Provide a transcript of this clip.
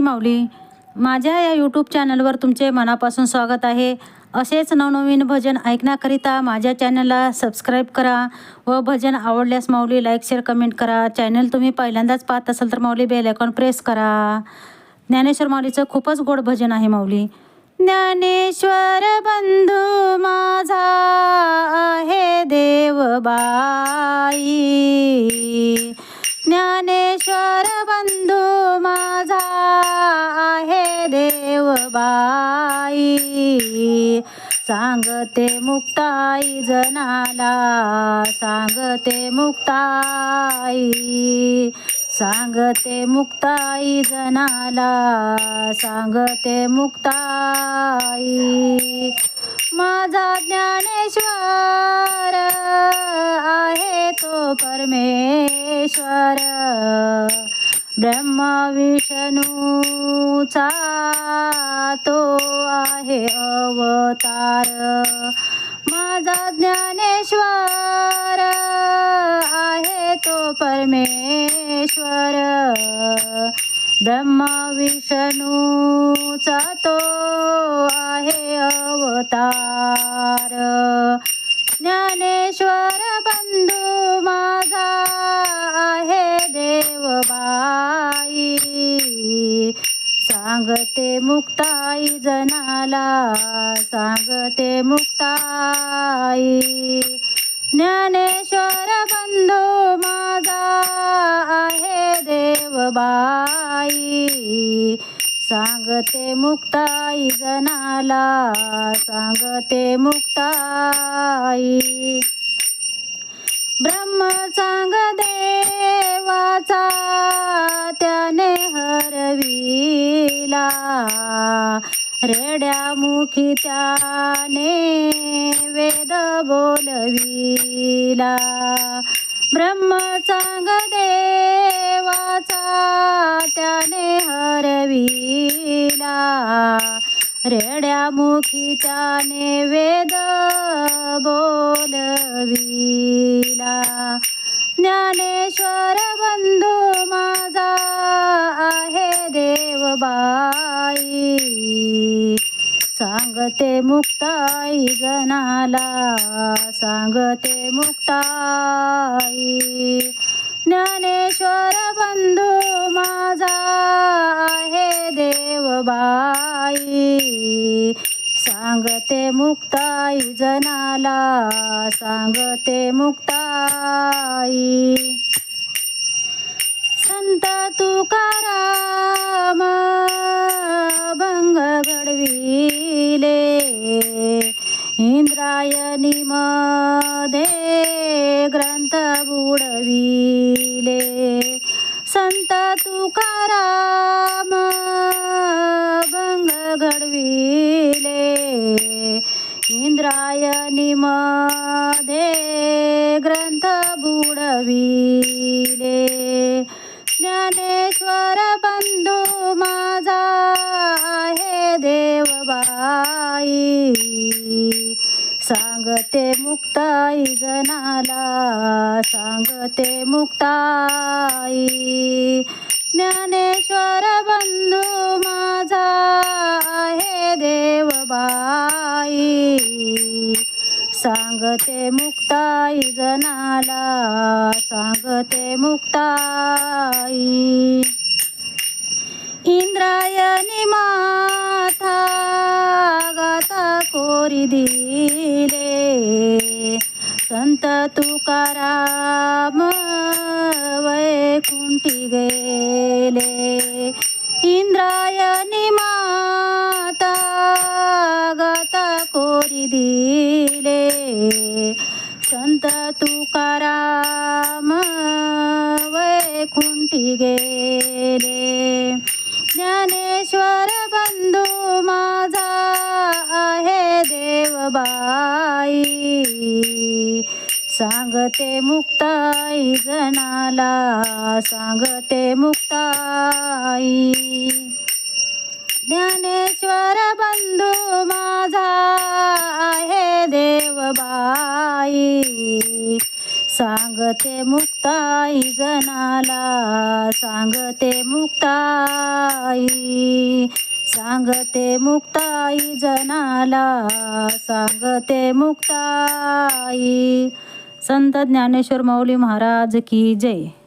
माऊली. माझ्या या यूट्यूब चॅनलवर तुमचे मनापासून स्वागत आहे. असेच नवनवीन भजन ऐकण्याकरिता माझ्या चॅनलला सबस्क्राईब करा व भजन आवडल्यास माऊली लाईक शेअर कमेंट करा. चॅनल तुम्ही पहिल्यांदाच पाहत असाल तर माऊली बेल आयकॉन प्रेस करा. ज्ञानेश्वर माऊलीचं खूपच गोड भजन आहे माऊली. ज्ञानेश्वर सांगते मुक्ताई जनाला सांगते मुक्ताई. सांगते मुक्ताई जनाला सांगते मुक्ताई. माझा ज्ञानेश्वर आहे तो परमेश्वर. ब्रह्मा विष्णूचा तो आहे अवतार. माझा ज्ञानेश्वर आहे तो परमेश्वर. ब्रह्मा विष्णूचा तो आहे अवतार. सांगते मुक्ताई जनाला सांगते मुक्ताई ज्ञानेश्वर बंधू माझा आहे देवबाई. सांगते मुक्ताई जनाला सांगते मुक्ताई. ब्रह्म सांग देवा रेड्यामुखी त्याने वेद बोलविला. ब्रह्म सांग देवाचा त्याने हरविला. रेड्यामुखी त्याने वेद बोलविला. ज्ञानेश्वर सांगते मुक्ताई जनाला सांगते मुक्ताई ज्ञानेश्वर बंधू माझा हे देवबाई. सांगते मुक्ताई जनाला सांगते मुक्ताई. संत तुका इंद्रायणी मध्ये ग्रंथ बुडविले संत तुकाराम भंग घडविले इंद्रायणी मध्ये ग्रंथ बुडविले ज्ञानेश्वर मुक्ताई जनाला सांगते मुक्ताई ज्ञानेश्वर बंधू माझा आहे देवबाई सांगते मुक्ताई जनाला सांगते मुक्ताई इंद्रायणी माथा गाता कोरी दी. तुकाराम वैकुंठी गेले इंद्रायणी माता गाता कोरी दिले संत तुकाराम वैकुंठी गेले सांगते मुक्ताई. ज्ञानेश्वर बंधू माझा आहे देवबाई. सांगते मुक्ताई जनाला सांगते मुक्ताई. सांगते मुक्ताई जनाला सांगते मुक्ताई. संत ज्ञानेश्वर माऊली महाराज की जय.